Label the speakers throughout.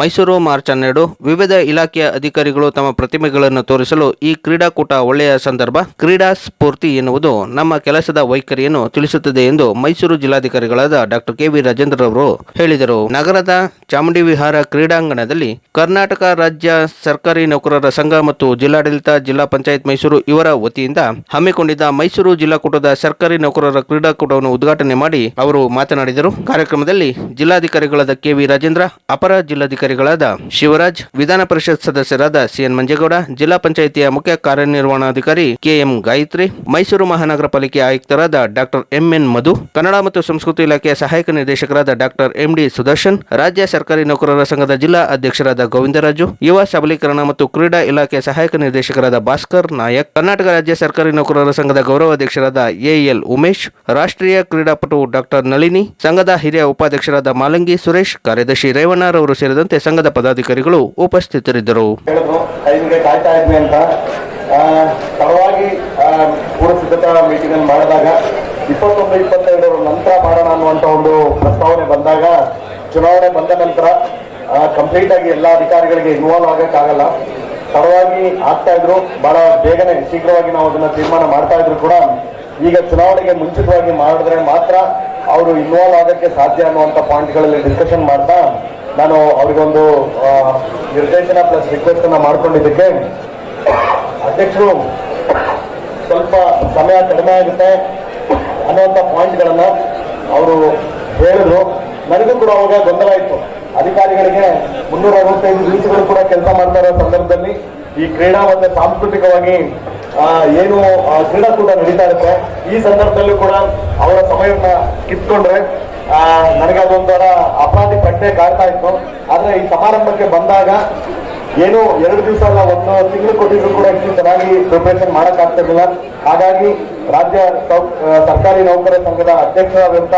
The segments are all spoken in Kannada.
Speaker 1: ಮೈಸೂರು ಮಾರ್ಚ್ ಹನ್ನೆರಡು, ವಿವಿಧ ಇಲಾಖೆಯ ಅಧಿಕಾರಿಗಳು ತಮ್ಮ ಪ್ರತಿಮೆಗಳನ್ನು ತೋರಿಸಲು ಈ ಕ್ರೀಡಾಕೂಟ ಒಳ್ಳೆಯ ಸಂದರ್ಭ. ಕ್ರೀಡಾ ಸ್ಫೂರ್ತಿ ಎನ್ನುವುದು ನಮ್ಮ ಕೆಲಸದ ವೈಖರಿಯನ್ನು ತಿಳಿಸುತ್ತದೆ ಎಂದು ಮೈಸೂರು ಜಿಲ್ಲಾಧಿಕಾರಿಗಳಾದ ಡಾಕ್ಟರ್ ಕೆ ವಿ ರಾಜೇಂದ್ರ ಅವರು ಹೇಳಿದರು. ನಗರದ ಚಾಮುಂಡಿ ವಿಹಾರ ಕ್ರೀಡಾಂಗಣದಲ್ಲಿ ಕರ್ನಾಟಕ ರಾಜ್ಯ ಸರ್ಕಾರಿ ನೌಕರರ ಸಂಘ ಮತ್ತು ಜಿಲ್ಲಾಡಳಿತ ಜಿಲ್ಲಾ ಪಂಚಾಯತ್ ಮೈಸೂರು ಇವರ ವತಿಯಿಂದ ಹಮ್ಮಿಕೊಂಡಿದ್ದ ಮೈಸೂರು ಜಿಲ್ಲಾಕೂಟದ ಸರ್ಕಾರಿ ನೌಕರರ ಕ್ರೀಡಾಕೂಟವನ್ನು ಉದ್ಘಾಟನೆ ಮಾಡಿ ಅವರು ಮಾತನಾಡಿದರು. ಕಾರ್ಯಕ್ರಮದಲ್ಲಿ ಜಿಲ್ಲಾಧಿಕಾರಿಗಳಾದ ಕೆ ವಿ ರಾಜೇಂದ್ರ, ಅಪರ ಜಿಲ್ಲಾಧಿಕಾರಿಗಳಾದ ಶಿವರಾಜ್, ವಿಧಾನ ಪರಿಷತ್ ಸದಸ್ಯರಾದ ಸಿಎನ್ ಮಂಜೇಗೌಡ, ಜಿಲ್ಲಾ ಪಂಚಾಯಿತಿಯ ಮುಖ್ಯ ಕಾರ್ಯನಿರ್ವಹಣಾಧಿಕಾರಿ ಕೆಎಂ ಗಾಯತ್ರಿ, ಮೈಸೂರು ಮಹಾನಗರ ಪಾಲಿಕೆ ಆಯುಕ್ತರಾದ ಡಾಕ್ಟರ್ ಎಂಎನ್ ಮಧು, ಕನ್ನಡ ಮತ್ತು ಸಂಸ್ಕೃತಿ ಇಲಾಖೆಯ ಸಹಾಯಕ ನಿರ್ದೇಶಕರಾದ ಡಾಕ್ಟರ್ ಎಂಡಿ ಸುದರ್ಶನ್, ರಾಜ್ಯ ಸರ್ಕಾರಿ ನೌಕರರ ಸಂಘದ ಜಿಲ್ಲಾ ಅಧ್ಯಕ್ಷರಾದ ಗೋವಿಂದರಾಜು, ಯುವ ಸಬಲೀಕರಣ ಮತ್ತು ಕ್ರೀಡಾ ಇಲಾಖೆಯ ಸಹಾಯಕ ನಿರ್ದೇಶಕರಾದ ಭಾಸ್ಕರ್ ನಾಯಕ್, ಕರ್ನಾಟಕ ರಾಜ್ಯ ಸರ್ಕಾರಿ ನೌಕರರ ಸಂಘದ ಗೌರವಾಧ್ಯಕ್ಷರಾದ ಎಎಲ್ ಉಮೇಶ್, ರಾಷ್ಟ್ರೀಯ ಕ್ರೀಡಾಪಟು ಡಾಕ್ಟರ್ ನಳಿನಿ, ಸಂಘದ ಹಿರಿಯ ಉಪಾಧ್ಯಕ್ಷರಾದ ಮಾಲಂಗಿ ಸುರೇಶ್, ಕಾರ್ಯದರ್ಶಿ ರೇವಣ್ಣರವರು ಸೇರಿದಂತೆ ಸಂಘದ ಪದಾಧಿಕಾರಿಗಳು ಉಪಸ್ಥಿತರಿದ್ದರು.
Speaker 2: ಮೀಟಿಂಗ್ ಅನ್ನು ಮಾಡಿದಾಗ, ಇಪ್ಪತ್ತೊಂದು, ಇಪ್ಪತ್ತೆರಡರ ನಂತರ ಮಾಡೋಣ ಅನ್ನುವಂಥ ಒಂದು ಪ್ರಸ್ತಾವನೆ ಬಂದಾಗ, ಚುನಾವಣೆ ಬಂದ ನಂತರ ಕಂಪ್ಲೀಟ್ ಆಗಿ ಎಲ್ಲ ಅಧಿಕಾರಿಗಳಿಗೆ ಇನ್ವಾಲ್ವ್ ಆಗಕ್ಕಾಗಲ್ಲ. ತಡವಾಗಿ ಆಗ್ತಾ ಇದ್ರು, ಬಹಳ ಬೇಗನೆ, ಶೀಘ್ರವಾಗಿ ನಾವು ಅದನ್ನ ತೀರ್ಮಾನ ಮಾಡ್ತಾ ಇದ್ರು ಕೂಡ, ಈಗ ಚುನಾವಣೆಗೆ ಮುಂಚಿತವಾಗಿ ಮಾಡಿದ್ರೆ ಮಾತ್ರ ಅವರು ಇನ್ವಾಲ್ವ್ ಆಗಕ್ಕೆ ಸಾಧ್ಯ ಅನ್ನುವಂಥ ಪಾಯಿಂಟ್ಗಳಲ್ಲಿ ಡಿಸ್ಕಷನ್ ಮಾಡ್ತಾ ನಾನು ಅವರಿಗೊಂದು ನಿರ್ದೇಶನ ಪ್ಲಸ್ ರಿಕ್ವೆಸ್ಟ್ ಅನ್ನ ಮಾಡ್ಕೊಂಡಿದ್ದಕ್ಕೆ ಅಧ್ಯಕ್ಷರು ಸ್ವಲ್ಪ ಸಮಯ ಕಡಿಮೆ ಆಗುತ್ತೆ ಅನ್ನುವಂಥ ಪಾಯಿಂಟ್ಗಳನ್ನು ಅವರು ಹೇಳಿದ್ರು. ನನಗೂ ಕೂಡ ಅವಾಗ ಗೊಂದಲ ಇತ್ತು. ಅಧಿಕಾರಿಗಳಿಗೆ ಮುನ್ನೂರ ಅರವತ್ತೈದು ದಿವಸಗಳು ಕೂಡ ಕೆಲಸ ಮಾಡ್ತಾ ಇರೋ ಸಂದರ್ಭದಲ್ಲಿ ಈ ಕ್ರೀಡಾ ಮತ್ತೆ ಸಾಂಸ್ಕೃತಿಕವಾಗಿ ಏನು ಕ್ರೀಡಾ ಕ್ರೀಡಾಕೂಟ ನಡೀತಾ ಇರುತ್ತೆ. ಈ ಸಂದರ್ಭದಲ್ಲೂ ಕೂಡ ಅವರ ಸಮಯವನ್ನ ಕಿತ್ಕೊಂಡ್ರೆ ನನಗೆ ಅದೊಂಥರ ಅಪರಾಧಿ ಪಟ್ಟೆ ಕಾಡ್ತಾ ಇತ್ತು. ಆದ್ರೆ ಈ ಸಮಾರಂಭಕ್ಕೆ ಬಂದಾಗ ಏನು ಎರಡು ದಿವಸ ಅಲ್ಲ, ಒಂದು ತಿಂಗಳು ಕೊಟ್ಟಿದ್ರು ಕೂಡ ಇಷ್ಟು ಚೆನ್ನಾಗಿ ಪ್ರಿಪರೇಷನ್ ಮಾಡಕ್ ಆಗ್ತಿರ್ಲಿಲ್ಲ ಹಾಗಾಗಿ ರಾಜ್ಯ ಸರ್ಕಾರಿ ನೌಕರರ ಸಂಘದ ಅಧ್ಯಕ್ಷರಾದಂತ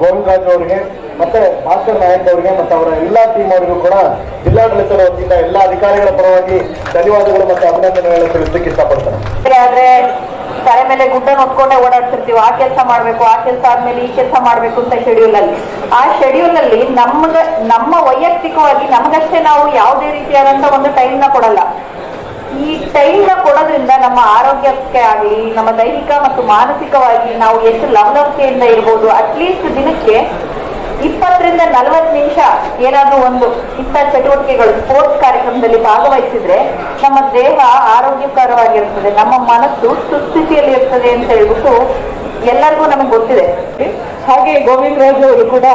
Speaker 2: ಗೋವಿಂದರಾಜ್ ಅವರಿಗೆ, ಮತ್ತೆ ಭಾಸ್ಕರ್ ನಾಯಕ್ ಅವರಿಗೆ, ಮತ್ತೆ ಅವರ ಎಲ್ಲಾ ಟೀಮ್ ಅವರಿಗೂ ಕೂಡ ಜಿಲ್ಲಾಡಳಿತದ ವತಿಯಿಂದ ಎಲ್ಲ ಅಧಿಕಾರಿಗಳ ಪರವಾಗಿ ಧನ್ಯವಾದಗಳು ಮತ್ತು ಅಭಿನಂದನೆಗಳನ್ನು ತಿಳಿಸಲಿಕ್ಕೆ ಇಷ್ಟಪಡ್ತೇನೆ.
Speaker 3: ಆದ್ರೆ ತಲೆ ಮೇಲೆ ಗುಡ್ಡ ನೋಡ್ಕೊಂಡೆ ಓಡಾಡ್ತಿರ್ತೀವಿ. ಆ ಕೆಲಸ ಮಾಡ್ಬೇಕು, ಆ ಕೆಲಸ ಆದ್ಮೇಲೆ ಈ ಕೆಲಸ ಮಾಡ್ಬೇಕು ಅಂತ ಶೆಡ್ಯೂಲ್ ಅಲ್ಲಿ. ಆ ಶೆಡ್ಯೂಲ್ ಅಲ್ಲಿ ನಮ್ಗ, ನಮ್ಮ ವೈಯಕ್ತಿಕವಾಗಿ ನಮಗಷ್ಟೇ ನಾವು ಯಾವುದೇ ರೀತಿಯಾದಂತ ಒಂದು ಟೈಮ್ನ ಕೊಡಲ್ಲ. ಈ ಟೈಮ್ನ ಕೊಡೋದ್ರಿಂದ ನಮ್ಮ ಆರೋಗ್ಯಕ್ಕೆ ಆಗಲಿ, ನಮ್ಮ ದೈಹಿಕ ಮತ್ತು ಮಾನಸಿಕವಾಗಿ ನಾವು ಎಷ್ಟು ಲವಲವಿಕೆಯಿಂದ ಇರ್ಬೋದು ಅಟ್ಲೀಸ್ಟ್ ದಿನಕ್ಕೆ ಇಪ್ಪತ್ತರಿಂದ ನಲವತ್ತು ನಿಮಿಷ ಏನಾದ್ರೂ ಒಂದು ಇಂಥ ಚಟುವಟಿಕೆಗಳು ಸ್ಪೋರ್ಟ್ಸ್ ಕಾರ್ಯಕ್ರಮದಲ್ಲಿ ಭಾಗವಹಿಸಿದ್ರೆ ನಮ್ಮ ದೇಹ ಆರೋಗ್ಯಕರವಾಗಿರ್ತದೆ ನಮ್ಮ ಮನಸ್ಸು ಸುಸ್ಥಿತಿಯಲ್ಲಿ ಇರ್ತದೆ ಅಂತ ಹೇಳ್ಬಿಟ್ಟು ಎಲ್ಲರಿಗೂ ನಮಗೆ ಗೊತ್ತಿದೆ.
Speaker 4: ಹಾಗೆ ಗೋವಿಂದರಾಜ್ ಅವರು ಕೂಡ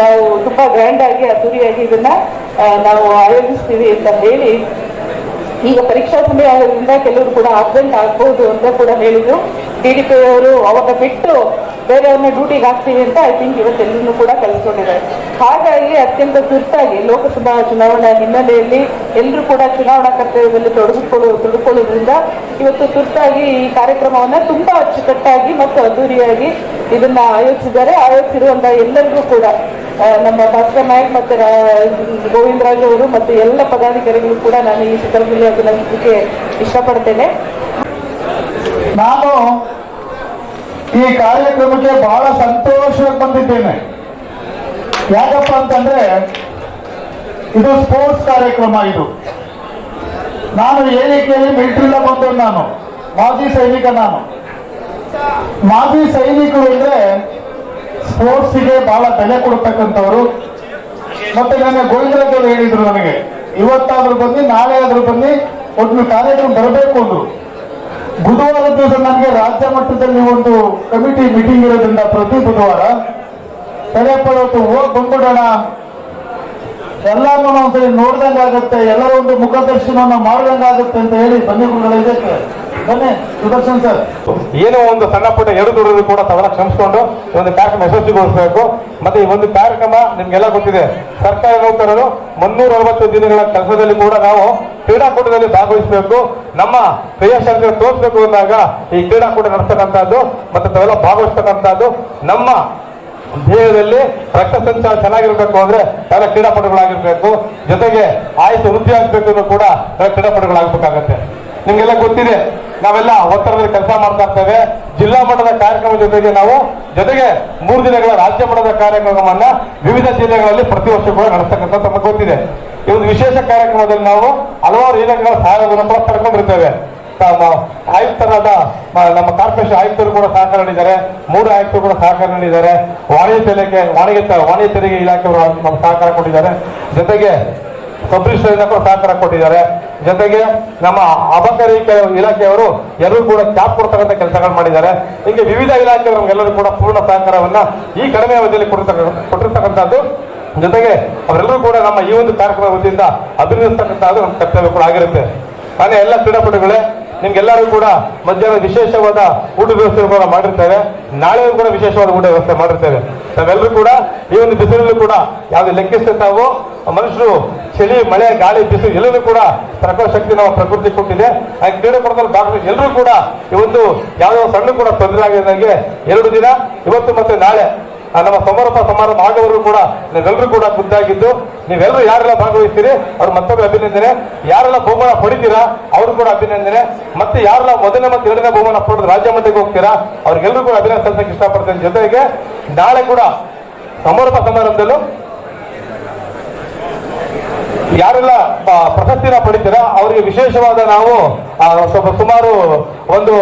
Speaker 4: ನಾವು ತುಂಬಾ ಗ್ರ್ಯಾಂಡ್ ಆಗಿ, ಅದ್ದೂರಿಯಾಗಿ ಇದನ್ನ ನಾವು ಆಯೋಜಿಸ್ತೀವಿ ಅಂತ ಹೇಳಿ, ಈಗ ಪರೀಕ್ಷಾ ಸಮಯ ಆಗೋದ್ರಿಂದ ಕೆಲವರು ಕೂಡ ಆಬ್ಸೆಂಟ್ ಆಗ್ಬಹುದು ಅಂತ ಕೂಡ ಹೇಳಿದ್ರು. ಡಿ ಡಿ ಪಿ ಅವರು ಅವಾಗ ಬಿಟ್ಟು ಬೇರೆಯವ್ರನ್ನ ಡ್ಯೂಟಿಗೆ ಹಾಕ್ತೀವಿ ಅಂತ ಐ ಥಿಂಕ್ ಇವತ್ತೆಲ್ಲರೂ ಕೂಡ ಕಲಿಸ್ಕೊಂಡಿದ್ದಾರೆ ಹಾಗಾಗಿ ಅತ್ಯಂತ ತುರ್ತಾಗಿ ಲೋಕಸಭಾ ಚುನಾವಣಾ ಹಿನ್ನೆಲೆಯಲ್ಲಿ ಎಲ್ಲರೂ ಕೂಡ ಚುನಾವಣಾ ಕರ್ತವ್ಯದಲ್ಲಿ ತೊಡಗಿಸ್ಕೊಳ್ಳೋ ತೊಡಗಿಕೊಳ್ಳೋದ್ರಿಂದ ಇವತ್ತು ತುರ್ತಾಗಿ ಈ ಕಾರ್ಯಕ್ರಮವನ್ನು ತುಂಬಾ ಅಚ್ಚುಕಟ್ಟಾಗಿ ಮತ್ತು ಅದ್ದೂರಿಯಾಗಿ ಇದನ್ನ ಆಯೋಜಿಸಿದ್ದಾರೆ. ಆಯೋಜಿಸಿರುವಂತಹ ಎಲ್ಲರಿಗೂ ಕೂಡ ನಮ್ಮ ಭಾಸ್ಕರ್ ನಾಯಕ್ ಮತ್ತೆ ಗೋವಿಂದರಾಜ್ ಅವರು ಮತ್ತು ಎಲ್ಲ ಪದಾಧಿಕಾರಿಗಳು ಕೂಡ ನಾನು ಈ ಸಂದರ್ಭದಲ್ಲಿ ಅಭಿನಂದಿಸಲಿಕ್ಕೆ ಇಷ್ಟಪಡ್ತೇನೆ.
Speaker 5: ನಾನು ಈ ಕಾರ್ಯಕ್ರಮಕ್ಕೆ ಬಹಳ ಸಂತೋಷವಾಗಿ ಬಂದಿದ್ದೇನೆ. ಯಾಕಪ್ಪ ಅಂತಂದ್ರೆ, ಇದು ಸ್ಪೋರ್ಟ್ಸ್ ಕಾರ್ಯಕ್ರಮ ಇದು. ನಾನು ಹೇಳಿಕೆಯಲ್ಲಿ ಮಿಲಿಟರಿಯಿಂದ ಬಂದವನು ನಾನು. ಮಾಜಿ ಸೈನಿಕ ನಾನು. ಮಾಜಿ ಸೈನಿಕರು ಅಂದ್ರೆ ಸ್ಪೋರ್ಟ್ಸಿಗೆ ಬಹಳ ಬೆಲೆ ಕೊಡ್ತಕ್ಕಂಥವ್ರು. ಮತ್ತೆ ನನ್ನ ಗೋವಿಂದರಾಜ್ ಅವರು ಹೇಳಿದ್ರು ನನಗೆ, ಇವತ್ತಾದ್ರೂ ಬನ್ನಿ, ನಾಳೆ ಆದ್ರೂ ಬನ್ನಿ, ಒಂದು ಕಾರ್ಯಕ್ರಮ ಬರಬೇಕು ಅಂದ್ರು. ಬುಧವಾರ ದಿವಸ ನನಗೆ ರಾಜ್ಯ ಮಟ್ಟದಲ್ಲಿ ಒಂದು ಕಮಿಟಿ ಮೀಟಿಂಗ್ ಇರೋದ್ರಿಂದ ಪ್ರತಿ ಬುಧವಾರ ತಲೆಪಡೋದು ಹೋಗಿ ಬಂದ್ಬಿಡೋಣ. ಎಲ್ಲರನ್ನೂ ಒಂದ್ಸರಿ ನೋಡ್ದಂಗೆ ಆಗುತ್ತೆ, ಎಲ್ಲರ ಒಂದು ಮುಖದರ್ಶನವನ್ನು ಮಾಡ್ದಂಗೆ ಆಗುತ್ತೆ ಅಂತ ಹೇಳಿ ಬನ್ನಿ ಇದಕ್ಕೆ ಬನ್ನಿ, ಸುದರ್ಶನ್ ಸರ್.
Speaker 6: ಏನೋ ಒಂದು ಸಣ್ಣ ಪುಟ್ಟ ಎಡುದುಡಿದ್ರು ಕೂಡ ತವರ ಕ್ಷಮಿಸ್ಕೊಂಡು ಒಂದು ಕಾರ್ಯಕ್ರಮ ಯಶಸ್ವಿಗೊಳಿಸಬೇಕು. ಮತ್ತೆ ಈ ಒಂದು ಕಾರ್ಯಕ್ರಮ ನಿಮ್ಗೆಲ್ಲ ಗೊತ್ತಿದೆ. ಸರ್ಕಾರಿ ನೌಕರರು ಮುನ್ನೂರ ಅರವತ್ತು ದಿನಗಳ ಕೆಲಸದಲ್ಲಿ ಕೂಡ ನಾವು ಕ್ರೀಡಾಕೂಟದಲ್ಲಿ ಭಾಗವಹಿಸಬೇಕು. ನಮ್ಮ ಕ್ರಿಯಾಶಕ್ತಿ ತೋರಿಸಬೇಕು ಅಂದಾಗ ಈ ಕ್ರೀಡಾಕೂಟ ನಡೆಸ್ತಕ್ಕಂಥದ್ದು ಮತ್ತೆ ತಾವೆಲ್ಲ ಭಾಗವಹಿಸ್ತಕ್ಕಂಥದ್ದು. ನಮ್ಮ ದೇಹದಲ್ಲಿ ರಕ್ತ ಸಂಚಾರ ಚೆನ್ನಾಗಿರ್ಬೇಕು ಅಂದ್ರೆ ಎಲ್ಲ ಕ್ರೀಡಾಪಟುಗಳಾಗಿರ್ಬೇಕು. ಜೊತೆಗೆ ಆಯುಷ್ ವೃದ್ಧಿ ಆಗ್ಬೇಕು ಅಂದ್ರೂ ಕೂಡ ಕ್ರೀಡಾಪಟುಗಳಾಗಬೇಕಾಗತ್ತೆ. ನಿಮ್ಗೆಲ್ಲ ಗೊತ್ತಿದೆ, ನಾವೆಲ್ಲ ಒತ್ತಡದಲ್ಲಿ ಕೆಲಸ ಮಾಡ್ತಾ ಇರ್ತೇವೆ. ಜಿಲ್ಲಾ ಮಟ್ಟದ ಕಾರ್ಯಕ್ರಮ ಜೊತೆಗೆ ನಾವು ಜೊತೆಗೆ ಮೂರು ದಿನಗಳ ರಾಜ್ಯ ಮಟ್ಟದ ಕಾರ್ಯಕ್ರಮವನ್ನ ವಿವಿಧ ಜಿಲ್ಲೆಗಳಲ್ಲಿ ಪ್ರತಿ ವರ್ಷ ಕೂಡ ನಡೆಸ್ತಕ್ಕಂಥ ತಮಗೆ ಗೊತ್ತಿದೆ. ಒಂದು ವಿಶೇಷ ಕಾರ್ಯಕ್ರಮದಲ್ಲಿ ನಾವು ಹಲವಾರು ಇಲಾಖೆಗಳ ಸಹಾಯವನ್ನು ಕೂಡ ಪಡ್ಕೊಂಡಿರ್ತೇವೆ. ಆಯುಕ್ತರಾದ ನಮ್ಮ ಕಾರ್ಪೊರೇಷನ್ ಆಯುಕ್ತರು ಕೂಡ ಸಹಕಾರ ನೀಡಿದ್ದಾರೆ ಮೂರು ಆಯುಕ್ತರು ಕೂಡ ಸಹಕಾರ ನೀಡಿದ್ದಾರೆ ವಾಣಿಜ್ಯ ಇಲಾಖೆ, ವಾಣಿಜ್ಯ ವಾಣಿಜ್ಯ ತೆರಿಗೆ ಇಲಾಖೆಯವರು ನಮ್ಮ ಸಹಕಾರ ಕೊಟ್ಟಿದ್ದಾರೆ. ಜೊತೆಗೆ ಸಬ್ ರಿಜಿಸ್ಟರ್ ಕೂಡ ಸಹಕಾರ ಕೊಟ್ಟಿದ್ದಾರೆ. ಜೊತೆಗೆ ನಮ್ಮ ಅಬಕಾರಿ ಇಲಾಖೆಯವರು ಎಲ್ಲರೂ ಕೂಡ ಕ್ಯಾಪ್ ಕೊಡ್ತಕ್ಕಂಥ ಕೆಲಸಗಳು ಮಾಡಿದ್ದಾರೆ. ಹೀಗೆ ವಿವಿಧ ಇಲಾಖೆಯವರು ನಮಗೆಲ್ಲರೂ ಕೂಡ ಪೂರ್ಣ ಸಹಕಾರವನ್ನ ಈ ಕಡಿಮೆ ಅವಧಿಯಲ್ಲಿ ಕೊಟ್ಟಿರ್ತಕ್ಕ, ಕೊಟ್ಟಿರ್ತಕ್ಕಂಥದ್ದು ಜೊತೆಗೆ ಅವರೆಲ್ಲರೂ ಕೂಡ ನಮ್ಮ ಈ ಒಂದು ಕಾರ್ಯಕ್ರಮ ವತಿಯಿಂದ ಅಭಿನಂದಿಸ್ತಕ್ಕಂಥದ್ದು ನಮ್ಮ ಕರ್ತವ್ಯ ಕೂಡ ಆಗಿರುತ್ತೆ. ಹಾಗೆ ಎಲ್ಲ ಕ್ರೀಡಾಪಟುಗಳೇ, ನಿಮ್ಗೆಲ್ಲರೂ ಕೂಡ ಮಧ್ಯಾಹ್ನ ವಿಶೇಷವಾದ ಊಟ ವ್ಯವಸ್ಥೆ ಕೂಡ ಮಾಡಿರ್ತೇವೆ ನಾಳೆ ಕೂಡ ವಿಶೇಷವಾದ ಊಟ ವ್ಯವಸ್ಥೆ ಮಾಡಿರ್ತೇವೆ ನಾವೆಲ್ಲರೂ ಕೂಡ ಈ ಒಂದು ಬಿಸಿಲಲ್ಲೂ ಕೂಡ ಯಾವ್ದು ಲೆಕ್ಕಿಸ್ತೇ ತಾವು ಮನುಷ್ಯರು ಚಳಿ, ಮಳೆ, ಗಾಳಿ, ಬಿಸಿಲು ಎಲ್ಲರೂ ಕೂಡ ತಡ್ಕೋ ಶಕ್ತಿ ನಾವು ಪ್ರಕೃತಿ ಕೊಟ್ಟಿದೆ. ಹಾಗೆ ಕ್ರೀಡಾಪಟದಲ್ಲಿ ಭಾಗವಹಿಸಿ ಎಲ್ಲರೂ ಕೂಡ ಈ ಒಂದು ಯಾವುದೋ ಸಣ್ಣ ಕೂಡ ತೊಂದರೆ ಆಗಿದ್ದಂಗೆ ಎರಡು ದಿನ, ಇವತ್ತು ಮತ್ತೆ ನಾಳೆ ನಮ್ಮ ಸಮಾರೋಪ ಸಮಾರಂಭ ಆಗೋವರೆಗೂ ಕೂಡ ನೀವೆಲ್ಲರೂ ಕೂಡ ಖುದ್ದಾಗಿದ್ದು ನೀವೆಲ್ಲರೂ ಯಾರೆಲ್ಲ ಭಾಗವಹಿಸ್ತೀರಿ, ಅವ್ರು ಮತ್ತೊಮ್ಮೆ ಅಭಿನಂದನೆ. ಯಾರೆಲ್ಲ ಬಹುಮಾನ ಪಡಿತೀರಾ, ಅವರು ಕೂಡ ಅಭಿನಂದನೆ. ಮತ್ತೆ ಯಾರೆಲ್ಲ ಮೊದಲನೇ ಮತ್ತು ಎರಡನೇ ಬಹುಮಾನ ಪಡೆದು ರಾಜ್ಯ ಮಟ್ಟಕ್ಕೆ ಹೋಗ್ತೀರಾ ಅವ್ರಿಗೆಲ್ಲರೂ ಕೂಡ ಅಭಿನಂದನೆ ಸಲ್ಲಿಸಕ್ಕೆ ಇಷ್ಟಪಡ್ತೇನೆ. ಜೊತೆಗೆ ನಾಳೆ ಕೂಡ ಸಮಾರೋಪ ಸಮಾರಂಭದಲ್ಲೂ ಯಾರೆಲ್ಲ ಪ್ರಶಸ್ತಿನ ಪಡಿತೀರಾ, ಅವರಿಗೆ ವಿಶೇಷವಾದ ನಾವು ಸ್ವಲ್ಪ ಸುಮಾರು ಒಂದು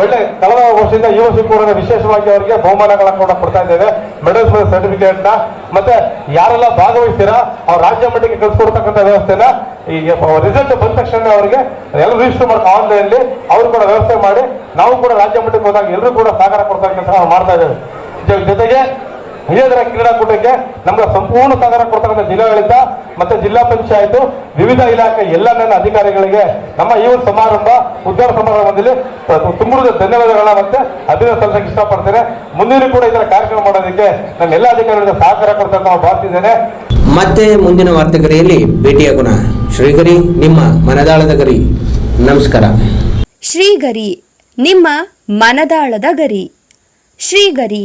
Speaker 6: ಒಳ್ಳೆ ಕಳೆದ ವರ್ಷದಿಂದ ಈ ವರ್ಷ ಕೂಡ ವಿಶೇಷವಾಗಿ ಅವರಿಗೆ ಬಹುಮಾನಗಳನ್ನು ಕೂಡ ಕೊಡ್ತಾ ಇದ್ದೇವೆ. ಮೆಡಲ್ಸ್ ಸರ್ಟಿಫಿಕೇಟ್ನ. ಮತ್ತೆ ಯಾರೆಲ್ಲ ಭಾಗವಹಿಸ್ತೀರಾ, ಅವ್ರ ರಾಜ್ಯ ಮಟ್ಟಕ್ಕೆ ಕಳಿಸ್ಕೊಡ್ತಕ್ಕಂಥ ವ್ಯವಸ್ಥೆನ, ಈ ರಿಸಲ್ಟ್ ಬಂದ ತಕ್ಷಣ ಅವರಿಗೆ ಎಲ್ಲ ರಿಜಿಸ್ಟರ್ ಮಾಡ್ಕೊ ಆನ್ಲೈನ್ ಅವರು ಕೂಡ ವ್ಯವಸ್ಥೆ ಮಾಡಿ, ನಾವು ಕೂಡ ರಾಜ್ಯ ಮಟ್ಟಕ್ಕೆ ಹೋದಾಗ ಎಲ್ಲರೂ ಕೂಡ ಸಹಕಾರ ಕೊಡ್ತಕ್ಕಂಥ ನಾವು ಮಾಡ್ತಾ ಇದ್ದೇವೆ. ಜೊತೆಗೆ ವಿಜಯನಗರ ಕ್ರೀಡಾಕೂಟಕ್ಕೆ ನಮ್ಗೆ ಸಂಪೂರ್ಣ ಸಹಕಾರ ಕೊಡ್ತಕ್ಕಂಥ ಜಿಲ್ಲಾಡಳಿತ ಮತ್ತೆ ಜಿಲ್ಲಾ ಪಂಚಾಯತ್ ವಿವಿಧ ಇಲಾಖೆ ಎಲ್ಲ ನನ್ನ ಅಧಿಕಾರಿಗಳಿಗೆ ನಮ್ಮ ಈ ಒಂದು ಸಮಾರಂಭ ಉದ್ಯೋಗ ಸಮಾರಂಭದಲ್ಲಿ ತುಂಬ ಧನ್ಯವಾದಗಳನ್ನ ಮತ್ತೆ ಅಭಿನಂದನೆ ಸಲ್ಲಿಸಕ್ಕೆ ಇಷ್ಟಪಡ್ತೇನೆ. ಮುಂದಿನ ಕೂಡ ಇದರ ಕಾರ್ಯಕ್ರಮ ಮಾಡೋದಕ್ಕೆ ನನ್ನ ಎಲ್ಲ ಅಧಿಕಾರಿಗಳಿಗೆ ಸಹಕಾರ ಕೊಡ್ತಕ್ಕ ನಾವು ಭಾವಿಸಿದ್ದೇನೆ
Speaker 7: ಮತ್ತೆ ಮುಂದಿನ ವಾರ್ತೆಗರಿಯಲ್ಲಿ ಭೇಟಿಯಾಗೋಣ ಶ್ರೀಗರಿ ನಿಮ್ಮ ಮನದಾಳದ ಗರಿ. ನಮಸ್ಕಾರ.
Speaker 8: ಶ್ರೀಗರಿ ನಿಮ್ಮ ಮನದಾಳದ ಗರಿ. ಶ್ರೀಗರಿ